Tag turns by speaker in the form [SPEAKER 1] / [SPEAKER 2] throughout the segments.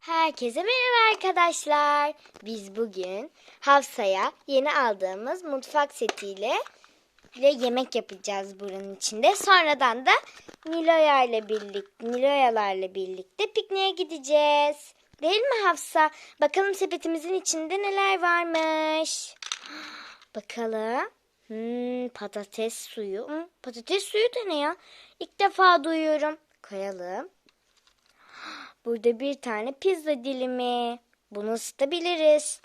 [SPEAKER 1] Herkese merhaba arkadaşlar. Biz bugün Hafsa'ya yeni aldığımız mutfak setiyle ve yemek yapacağız buranın içinde. Sonradan da Niloya ile birlikte, Niloyalarla birlikte pikniğe gideceğiz. Değil mi Hafsa? Bakalım sepetimizin içinde neler varmış. Bakalım. Hmm, patates suyu. Hmm, patates suyu da ne ya? İlk defa duyuyorum. Koyalım. Burada bir tane pizza dilimi. Bunu ısıtabiliriz.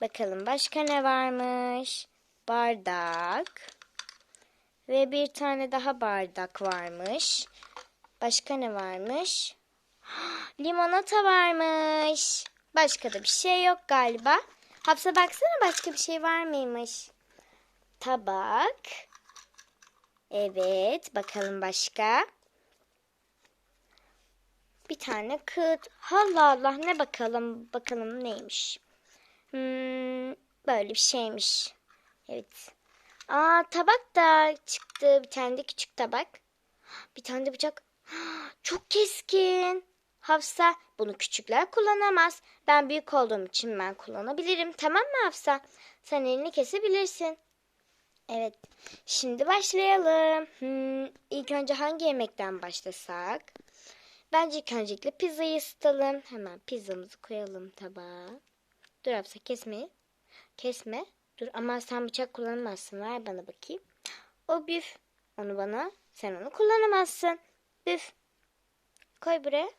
[SPEAKER 1] Bakalım başka ne varmış? Bardak. Ve bir tane daha bardak varmış. Başka ne varmış? Limonata varmış. Başka da bir şey yok galiba. Hapsa baksana başka bir şey var mıymış? Tabak. Evet, bakalım başka. Bir tane kıt. Allah Allah ne bakalım bakalım neymiş. Hmm, böyle bir şeymiş. Evet. Aa tabak da çıktı. Bir tane de küçük tabak. Bir tane de bıçak. Çok keskin. Hafsa bunu küçükler kullanamaz. Ben büyük olduğum için ben kullanabilirim. Tamam mı Hafsa? Sen elini kesebilirsin. Evet. Şimdi başlayalım. Hmm, ilk önce hangi yemekten başlasak? Bence ilk öncelikle pizzayı ısıtalım. Hemen pizzamızı koyalım tabağa. Dur Hafsa kesme. Kesme. Dur ama sen bıçak kullanamazsın. Ver bana bakayım. O büf. Onu bana. Sen onu kullanamazsın. Büf. Koy buraya.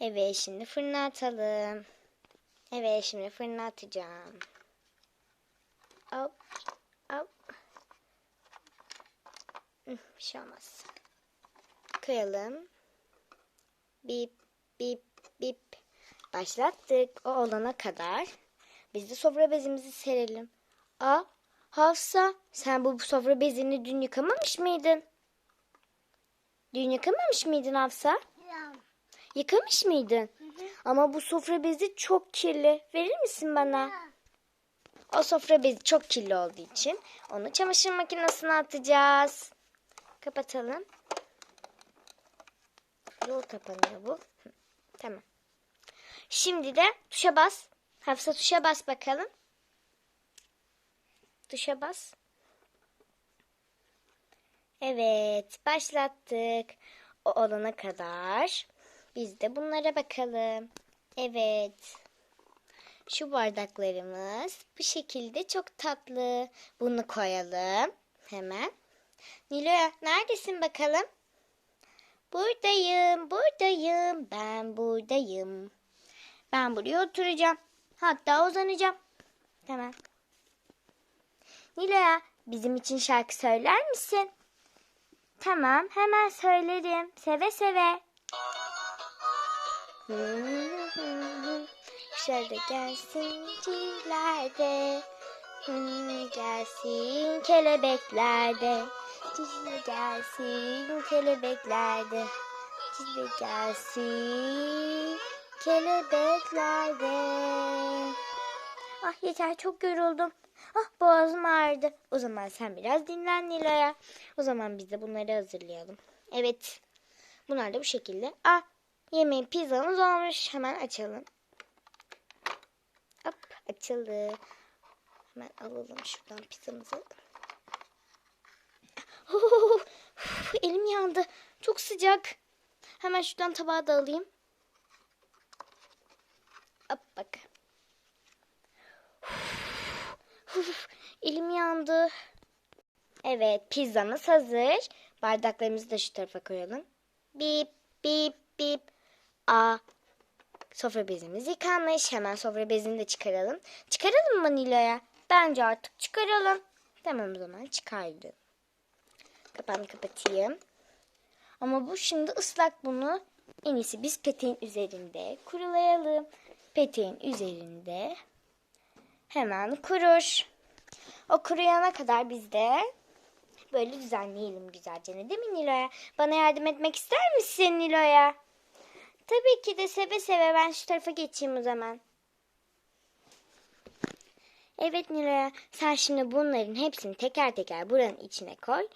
[SPEAKER 1] Evet şimdi fırına atalım. Evet şimdi fırına atacağım. Hop. Hop. Bir şey olmaz. Koyalım. Bip bip bip. Başlattık. O olana kadar biz de sofra bezimizi serelim. Aa, Hafsa sen bu sofra bezini dün yıkamamış mıydın? Dün yıkamamış mıydın Hafsa? Yıkamış mıydın? Ama bu sofra bezi çok kirli. Verir misin bana? O sofra bezi çok kirli olduğu için onu çamaşır makinesine atacağız. Kapatalım. Yol kapanıyor bu. Tamam. Şimdi de tuşa bas. Hafsa tuşa bas bakalım. Tuşa bas. Evet, başlattık. O olana kadar biz de bunlara bakalım. Evet. Şu bardaklarımız bu şekilde çok tatlı. Bunu koyalım hemen. Nilo'ya neredesin bakalım? Buradayım, buradayım, ben buradayım. Ben buraya oturacağım. Hatta uzanacağım. Tamam. Nilo'ya bizim için şarkı söyler misin? Tamam, hemen söylerim. Seve seve. Şöyle gelsin cillerde. Gelsin kelebeklerde. Cille gelsin kelebeklerde. Cille gelsin kelebeklerde. Ah yeter çok yoruldum. Ah boğazım ağrıdı. O zaman sen biraz dinlen Nilo'ya. O zaman biz de bunları hazırlayalım. Evet. Bunlar da bu şekilde. Ah yemeğin pizzamız olmuş. Hemen açalım. Hop açıldı. Hemen alalım şuradan pizzamızı. Oh, elim yandı. Çok sıcak. Hemen şuradan tabağa da alayım. Hop bak. Uf, elim yandı. Evet pizzamız hazır. Bardaklarımızı da şu tarafa koyalım. Bip bip bip. Aa sofra bezimiz yıkanmış. Hemen sofra bezini de çıkaralım. Çıkaralım mı Nilo'ya? Bence artık çıkaralım. Tamam o zaman çıkardım. Kapağını kapatayım. Ama bu şimdi ıslak bunu. En iyisi biz peteğin üzerinde kurulayalım. Peteğin üzerinde hemen kurur. O kuruyana kadar biz de böyle düzenleyelim güzelce. Ne değil mi Nilo'ya? Bana yardım etmek ister misin Nilo'ya? Tabii ki de seve seve ben şu tarafa geçeyim o zaman. Evet Nilo'ya sen şimdi bunların hepsini teker teker buranın içine koy.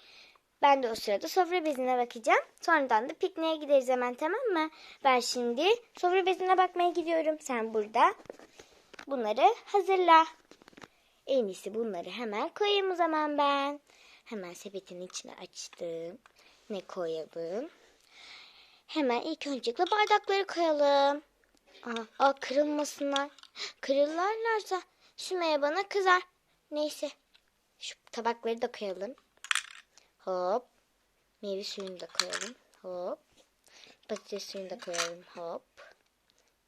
[SPEAKER 1] Ben de o sırada sofra bezine bakacağım. Sonradan da pikniğe gideriz hemen tamam mı? Ben şimdi sofra bezine bakmaya gidiyorum. Sen burada bunları hazırla. En iyisi bunları hemen koyayım o zaman ben. Hemen sepetin içine açtım. Ne koyalım? Hemen ilk öncelikle bardakları koyalım. Aa, aa kırılmasınlar. Kırılırlarsa Sümeyye bana kızar. Neyse. Şu tabakları da koyalım. Hop. Meyve suyunu da koyalım. Hop. Patates suyunu da koyalım. Hop.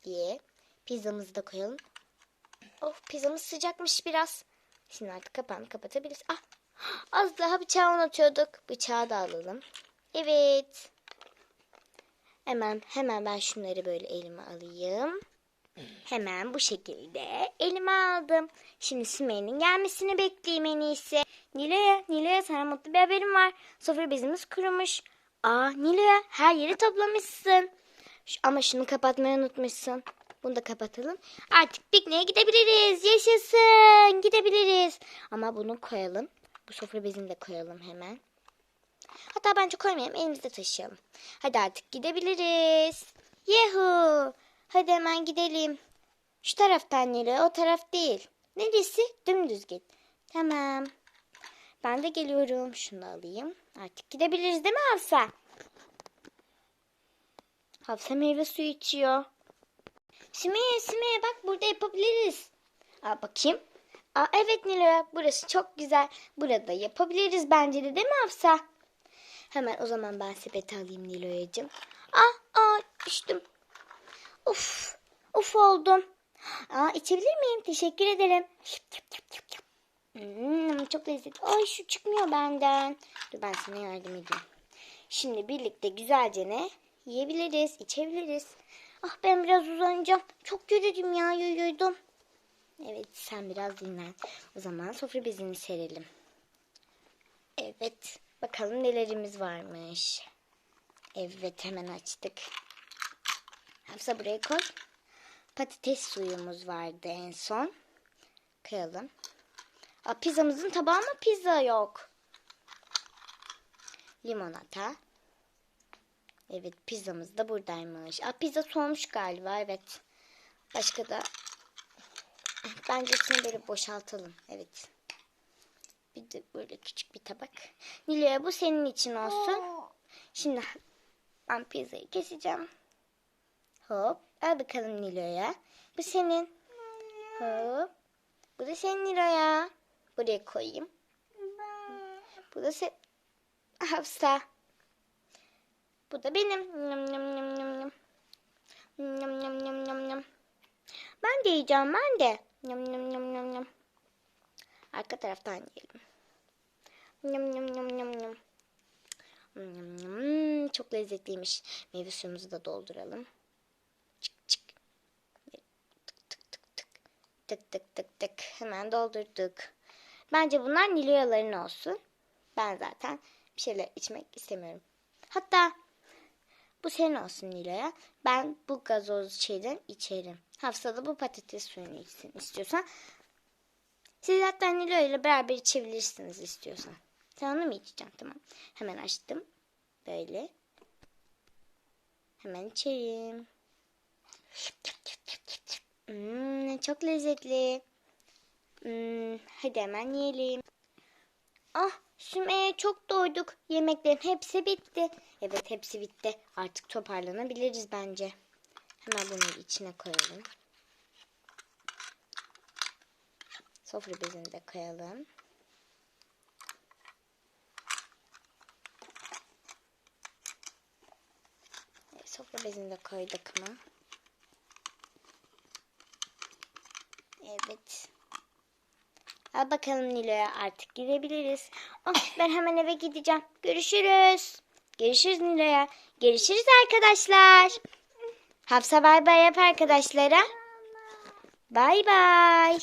[SPEAKER 1] Diye. Pizzamızı da koyalım. Of pizzamız sıcakmış biraz. Şimdi artık kapağını kapatabiliriz. Ah. Az daha bıçağı unutuyorduk. Bıçağı da alalım. Evet. Hemen hemen ben şunları böyle elime alayım. Hemen bu şekilde elime aldım. Şimdi Sümeyye'nin gelmesini bekleyeyim en iyisi. Nilo'ya, Nilo'ya sana mutlu bir haberim var. Sofra bezimiz kurumuş. Aa Nilo'ya her yeri toplamışsın. Ama şunu kapatmayı unutmuşsun. Bunu da kapatalım. Artık pikniğe gidebiliriz. Yaşasın. Gidebiliriz. Ama bunu koyalım. Bu sofra bezini de koyalım hemen. Hatta bence koymayalım. Elimizde taşıyalım. Hadi artık gidebiliriz. Yuhu. Hadi hemen gidelim. Şu taraftan Nilo, o taraf değil. Neresi? Dümdüz git. Tamam. Ben de geliyorum. Şunu alayım. Artık gidebiliriz değil mi Hafsa? Hafsa meyve suyu içiyor. Sümeyye, Sümeyye bak burada yapabiliriz. Aa, bakayım. Aa, evet Nilo, burası çok güzel. Burada yapabiliriz bence de değil mi Hafsa? Hemen o zaman ben sepeti alayım Nilo'yacığım. Ah, aa, düştüm. Uf, uf oldum. Aa, içebilir miyim? Teşekkür ederim. Hmm, çok lezzetli. Ay şu çıkmıyor benden. Dur ben sana yardım edeyim. Şimdi birlikte güzelce ne? Yiyebiliriz, içebiliriz. Ah ben biraz uzanacağım. Çok yürüdüm ya, yürüdüm. Evet sen biraz dinlen. O zaman sofra bezini serelim. Evet. Bakalım nelerimiz varmış. Evet hemen açtık. Hafsa buraya koy. Patates suyumuz vardı en son. Koyalım. Aa, pizzamızın tabağı mı pizza yok? Limonata. Evet pizzamız da buradaymış. Aa, pizza soğumuş galiba evet. Başka da bence şunu böyle boşaltalım. Evet. Bir de böyle küçük bir tabak. Nilo'ya bu senin için olsun. Şimdi ben pizzayı keseceğim. Hop. Al bakalım Nilo'ya. Bu senin. Hop. Bu da senin Nilo'ya. Buraya koyayım. Bu da sen. Hafsa. Bu da benim. Nyam nyam nyam nyam nyam. Nyam nyam nyam nyam nyam. Ben de yiyeceğim ben de. Nyam nyam nyam nyam nyam. Arka taraftan yiyelim. Nyam nyam nyam nyam. Nyam nyam. Çok lezzetliymiş. Meyve suyumuzu da dolduralım. Çık çık. Tık tık tık tık. Tık tık tık tık. Hemen doldurduk. Bence bunlar Niloyaların olsun. Ben zaten bir şeyler içmek istemiyorum. Hatta bu senin olsun Nilo'ya. Ben bu gazoz şeyden içerim. Hafsa da bu patates suyunu içsin istiyorsan. Siz hatta Nilo ile beraber içebilirsiniz istiyorsan. Sen onu mu içeceksin? Tamam. Hemen açtım. Böyle. Hemen içeyim. Hmm, çok lezzetli. Hmm, hadi hemen yiyelim. Ah Sümeyye çok doyduk. Yemeklerin hepsi bitti. Evet hepsi bitti. Artık toparlanabiliriz bence. Hemen bunu içine koyalım. Sofra bezini de koyalım. Evet, sofra bezini de koyduk mu? Evet. Al bakalım Nilo'ya artık gidebiliriz. Oh, ben hemen eve gideceğim. Görüşürüz. Görüşürüz Nilo'ya. Görüşürüz arkadaşlar. Hafsa bay bay yap arkadaşlara. Bay bay.